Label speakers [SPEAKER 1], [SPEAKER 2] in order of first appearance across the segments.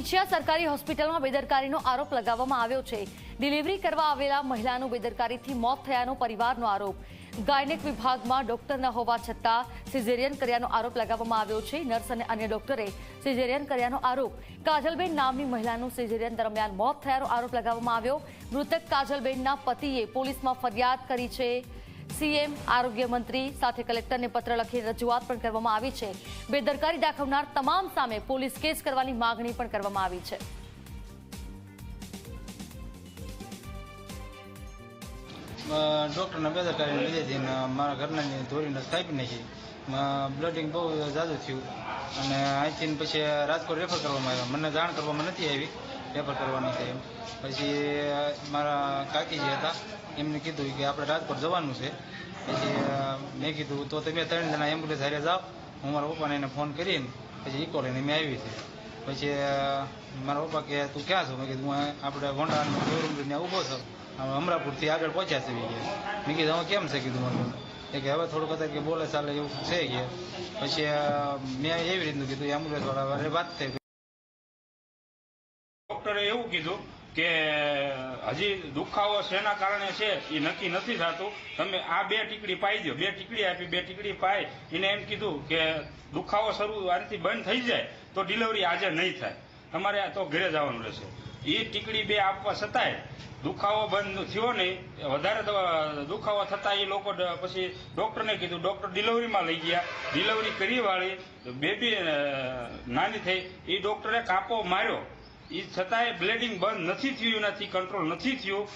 [SPEAKER 1] વિંછિયા સરકારી હોસ્પિટલમાં બેદરકારીનો આરોપ લગાવવામાં આવ્યો છે. ડિલિવરી કરવા આવેલા મહિલાનું બેદરકારીથી મોત થયાનો પરિવારનો આરોપ. ગાયનેક વિભાગમાં ડોક્ટર ન હોવા છતાં સિઝેરિયન કર્યાનો આરોપ લગાવવામાં આવ્યો છે. નર્સ અને અન્ય ડોક્ટરે સિઝેરિયન કર્યાનો આરોપ. કાજલબેન નામની મહિલાનું સિઝેરિયન દરમિયાન મોત થયાનો આરોપ લગાવવામાં આવ્યો. મૃતક કાજલબેનના પતિએ પોલીસમાં ફરિયાદ કરી છે. સીએમ, આરોગ્ય મંત્રી સાથે કલેક્ટરને પત્ર લખી રજૂઆત પણ કરવામાં આવી છે. બેદરકારી દાખવનાર તમામ સામે પોલીસ કેસ કરવાની માગણી પણ કરવામાં આવી છે.
[SPEAKER 2] ડૉક્ટરના બેદરકારીને લીધેથી મારા ઘરના ધોરીને કાપી નાખી. બ્લડિંગ બહુ ઝાઝું થયું. અને અહીંથી પછી રાજકોટ રેફર કરવામાં આવ્યા. મને જાણ કરવામાં નથી આવી. રેફર કરવાનું છે એમ. પછી મારા કાકી જે હતા, એમને કીધું કે આપણે રાજકોટ જવાનું છે. પછી મેં કીધું, તો તમે ત્રણ જણા એમ્બ્યુલન્સ હારે જાઓ. હું મારા પપ્પાને એને ફોન કરીને, પછી ઇકો લઈને મેં આવી છે. પછી મારા પપ્પા કે, તું ક્યાં છો? મેં કીધું, હું આપણે ગોંડા શોરૂમ ત્યાં ઊભો છો. અમરાપુરથી આગળ પહોંચ્યા છે મેં કીધું હવે કેમ છે? કીધું એ કે, હવે થોડુંક અત્યારે કે બોલે ચાલે એવું છે કે. પછી મેં એવી રીતનું કીધું એમ્બ્યુલન્સ વાળા વાત થઈ
[SPEAKER 3] ડોક્ટરે એવું કીધું કે હજી દુખાવો શેના કારણે છે એ નક્કી નથી થતું. તમે આ બે ટીકડી પાઈ દો બે ટીકડી આપી, બે ટીકડી પાઈ. એને એમ કીધું કે દુખાવો શરૂ આનાથી બંધ થઈ જાય તો ડિલિવરી આજે નહીં થાય. તમારે તો ઘરે જવાનું રહેશે. એ ટીકડી બે આપવા છતાંય દુખાવો બંધ થયો નહીં. વધારે દુખાવો થતા એ લોકો પછી ડોક્ટરને કીધું, ડોક્ટર ડિલિવરીમાં લઈ ગયા. ડિલિવરી કરી વાળી બેબી નાની થઈ. એ ડોક્ટરે કાપો માર્યો. એ છતાંય બ્લેડિંગ બંધ નથી થયું, એનાથી કંટ્રોલ નથી થયું.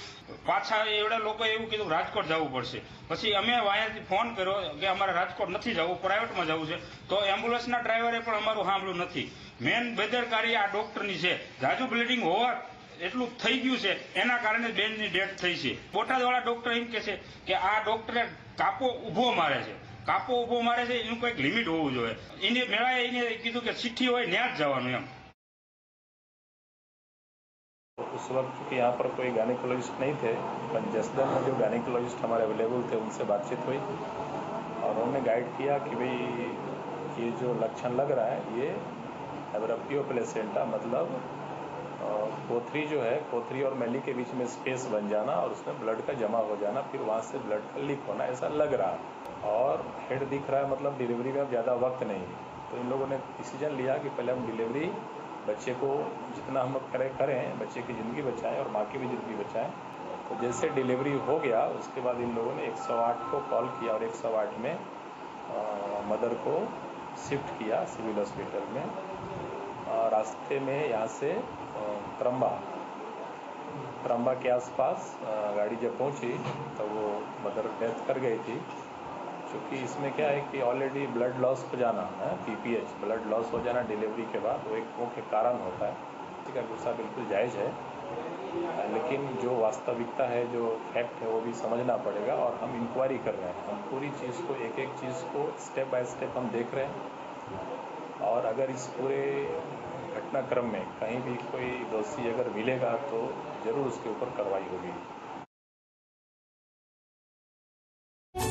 [SPEAKER 3] પાછા એવડા લોકોએ એવું કીધું, રાજકોટ જવું પડશે. પછી અમે અહીંયાથી ફોન કર્યો કે અમારે રાજકોટ નથી જવું, પ્રાઇવેટમાં જવું છે. તો એમ્બ્યુલન્સના ડ્રાઈવરે પણ અમારું સાંભળ્યું નથી. મેન બેદરકારી આ ડોક્ટરની છે. જાજુ બ્લીડિંગ હોવા એટલું થઈ ગયું છે. એના કારણે બેનની ડેથ થઈ છે. બોટાદવાળા ડોક્ટર એમ કે છે કે આ ડોક્ટરે કાપો ઊભો મારે છે. કાપો ઊભો મારે છે, એનું કંઈક લિમિટ હોવું જોઈએ. એને મેળાએ એને કીધું કે ચિઠ્ઠી હોય ત્યાં જ જવાનું એમ.
[SPEAKER 4] उस वक्त चूँकि यहाँ पर कोई गायनिकोलॉजिस्ट नहीं थे पर जसदन में जो गायनिकोलॉजिस्ट हमारे अवेलेबल थे, उनसे बातचीत हुई और उन्होंने गाइड किया कि भाई, ये जो लक्षण लग रहा है, ये एब्रप्टियो प्लेसेंटा मतलब कोथरी जो है कोथरी और मैली के बीच में स्पेस बन जाना और उसमें ब्लड का जमा हो जाना, फिर वहाँ से ब्लड का लीक होना, ऐसा लग रहा है। और हेड दिख रहा है मतलब डिलीवरी में अब ज़्यादा वक्त नहीं तो इन लोगों ने डिसीज़न लिया कि पहले हम डिलीवरी बच्चे को जितना हम लोग करें करें बच्चे की ज़िंदगी बचाएँ और माँ की भी ज़िंदगी बचाएँ। तो जैसे डिलीवरी हो गया उसके बाद इन लोगों ने 108 को कॉल किया और 108 में अ, मदर को शिफ्ट किया सिविल हॉस्पिटल में। अ, रास्ते में यहाँ से त्रंबा त्रंबा के आसपास गाड़ी जब पहुँची तो वो मदर डेथ कर गई थी। क्योंकि इसमें क्या है कि ऑलरेडी ब्लड लॉस हो जाना, है पीपीएच ब्लड लॉस हो जाना डिलीवरी के बाद, वो एक मुख्य कारण होता है। किसी का गुस्सा बिल्कुल जायज़ है। लेकिन जो वास्तविकता है, जो फैक्ट है, वो भी समझना पड़ेगा और हम इंक्वायरी कर रहे हैं। हम पूरी चीज़ को एक एक चीज़ को स्टेप बाय स्टेप हम देख रहे हैं। और अगर इस पूरे घटनाक्रम में कहीं भी कोई दोषी अगर मिलेगा तो ज़रूर उसके ऊपर कार्रवाई होगी।